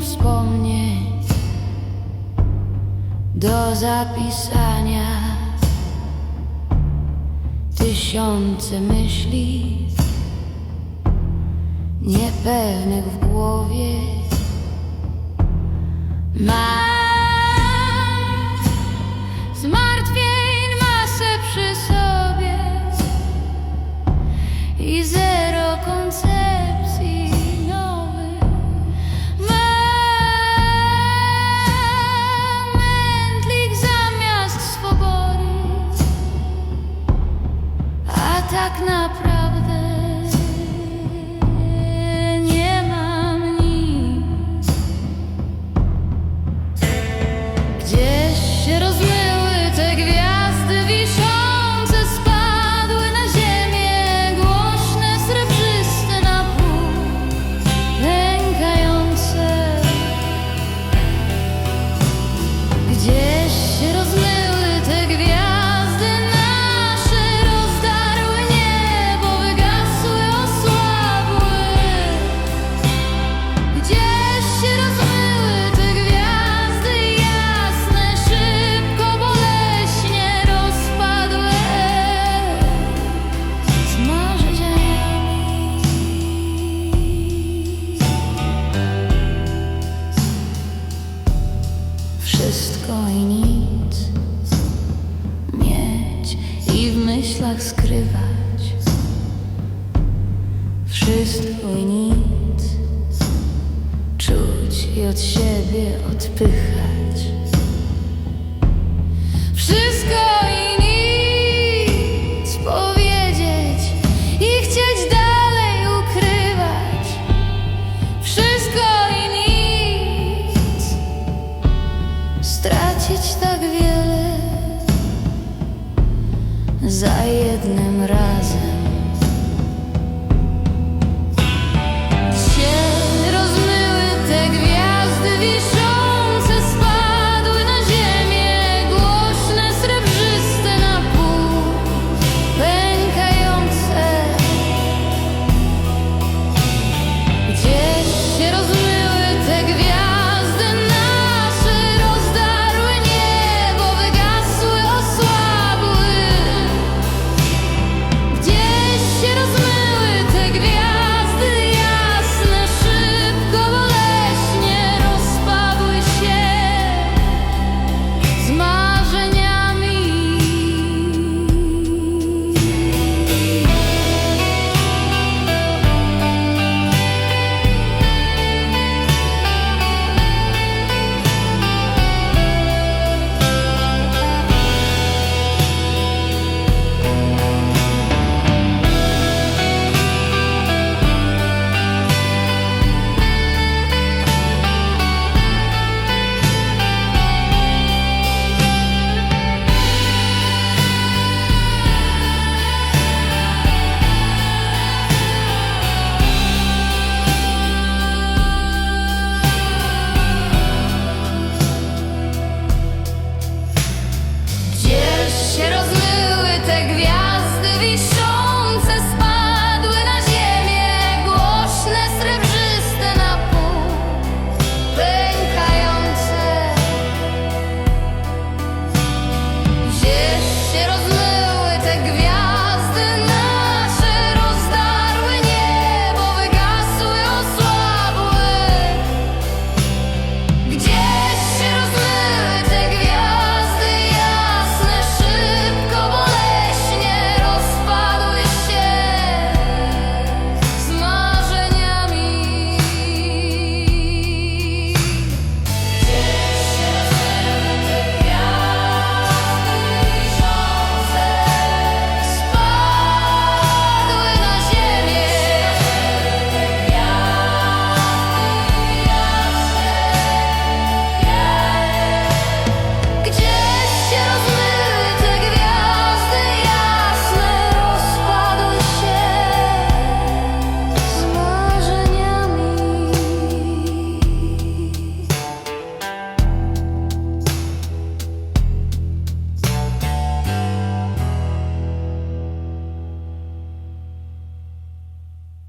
wspomnień do zapisania. Tysiące myśli niepewnych w głowie. A tak myślach skrywać. Wszystko i nic czuć i od siebie odpychać. Wszystko i nic powiedzieć i chcieć dalej ukrywać. Wszystko i nic stracić tak за jednym razem.